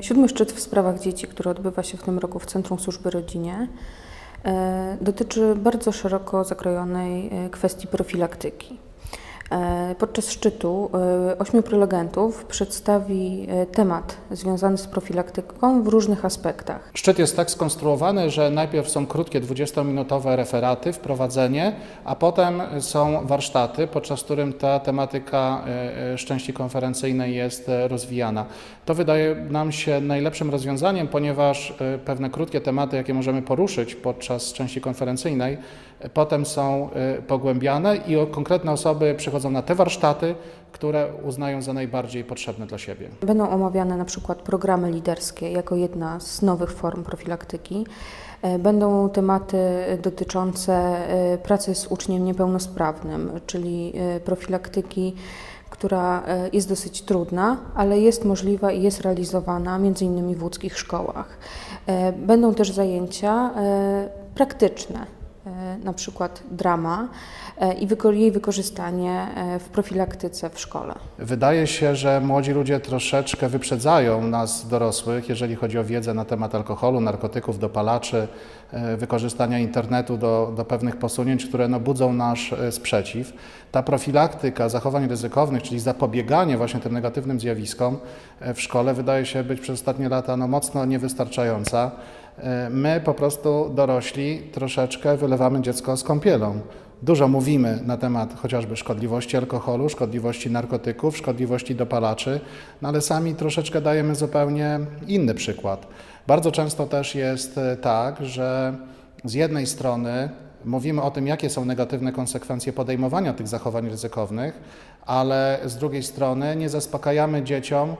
Siódmy szczyt w sprawach dzieci, który odbywa się w tym roku w Centrum Służby Rodzinie, e, dotyczy bardzo szeroko zakrojonej e, kwestii profilaktyki. E, Podczas szczytu e, ośmiu prelegentów przedstawi e, temat związany z profilaktyką w różnych aspektach. Szczyt jest tak skonstruowany, że najpierw są krótkie 20-minutowe referaty, wprowadzenie, a potem są warsztaty, podczas którym ta tematyka szczęści konferencyjnej jest rozwijana. To wydaje nam się najlepszym rozwiązaniem, ponieważ pewne krótkie tematy, jakie możemy poruszyć podczas części konferencyjnej, potem są pogłębiane i konkretne osoby przychodzą na te warsztaty, które uznają za najbardziej potrzebne dla siebie. Będą omawiane na przykład programy liderskie jako jedna z nowych form profilaktyki. E, Będą tematy dotyczące e, pracy z uczniem niepełnosprawnym, czyli e, profilaktyki, która jest dosyć trudna, ale jest możliwa i jest realizowana między innymi w łódzkich szkołach. Będą też zajęcia praktyczne, na przykład drama e, i jej wykorzystanie e, w profilaktyce w szkole. Wydaje się, że młodzi ludzie troszeczkę wyprzedzają nas dorosłych, jeżeli chodzi o wiedzę na temat alkoholu, narkotyków, dopalaczy, e, wykorzystania internetu do, do pewnych posunięć, które no, budzą nasz e, sprzeciw. Ta profilaktyka zachowań ryzykownych, czyli zapobieganie właśnie tym negatywnym zjawiskom e, w szkole wydaje się być przez ostatnie lata no, mocno niewystarczająca. E, My po prostu dorośli troszeczkę wylewamy dziecko z kąpielą. Dużo mówimy na temat chociażby szkodliwości alkoholu, szkodliwości narkotyków, szkodliwości dopalaczy, no ale sami troszeczkę dajemy zupełnie inny przykład. Bardzo często też jest e, tak, że z jednej strony mówimy o tym, jakie są negatywne konsekwencje podejmowania tych zachowań ryzykownych, ale z drugiej strony nie zaspokajamy dzieciom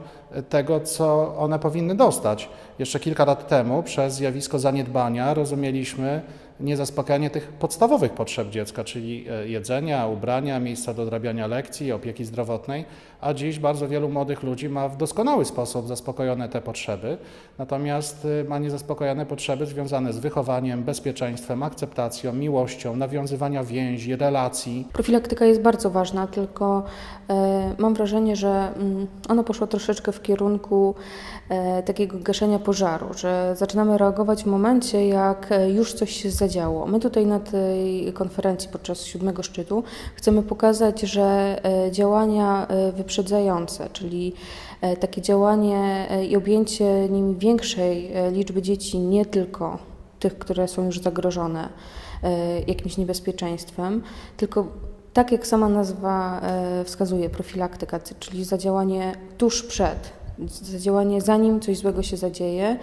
tego, co one powinny dostać. Jeszcze kilka lat temu przez zjawisko zaniedbania rozumieliśmy niezaspokajanie tych podstawowych potrzeb dziecka, czyli e, jedzenia, ubrania, miejsca do odrabiania lekcji, opieki zdrowotnej, a dziś bardzo wielu młodych ludzi ma w doskonały sposób zaspokojone te potrzeby, natomiast e, ma niezaspokojone potrzeby związane z wychowaniem, bezpieczeństwem, akceptacją, miłością, nawiązywania więzi, relacji. Profilaktyka jest bardzo ważna, tylko e, mam wrażenie, że mm, ona poszła troszeczkę w kierunku e, takiego gaszenia pożaru, że zaczynamy reagować w momencie, jak e, już coś się zadziało. My tutaj na tej konferencji podczas siódmego szczytu chcemy pokazać, że działania wyprzedzające, czyli takie działanie i objęcie nimi większej liczby dzieci, nie tylko tych, które są już zagrożone e, jakimś niebezpieczeństwem, tylko tak jak sama nazwa e, wskazuje, profilaktyka, czyli zadziałanie tuż przed, zadziałanie zanim coś złego się zadzieje,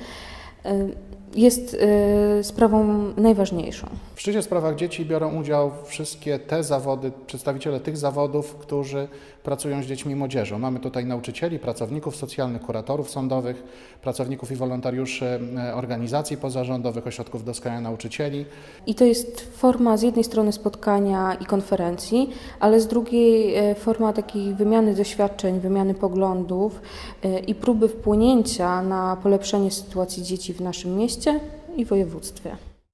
e, jest e, sprawą najważniejszą. W szczycie w sprawach dzieci biorą udział wszystkie te zawody, przedstawiciele tych zawodów, którzy pracują z dziećmi i młodzieżą. Mamy tutaj nauczycieli, pracowników socjalnych, kuratorów sądowych, pracowników i wolontariuszy e, organizacji pozarządowych, ośrodków doskonałych nauczycieli. I to jest forma z jednej strony spotkania i konferencji, ale z drugiej e, forma takiej wymiany doświadczeń, wymiany poglądów e, i próby wpłynięcia na polepszenie sytuacji dzieci w naszym mieście i województwie.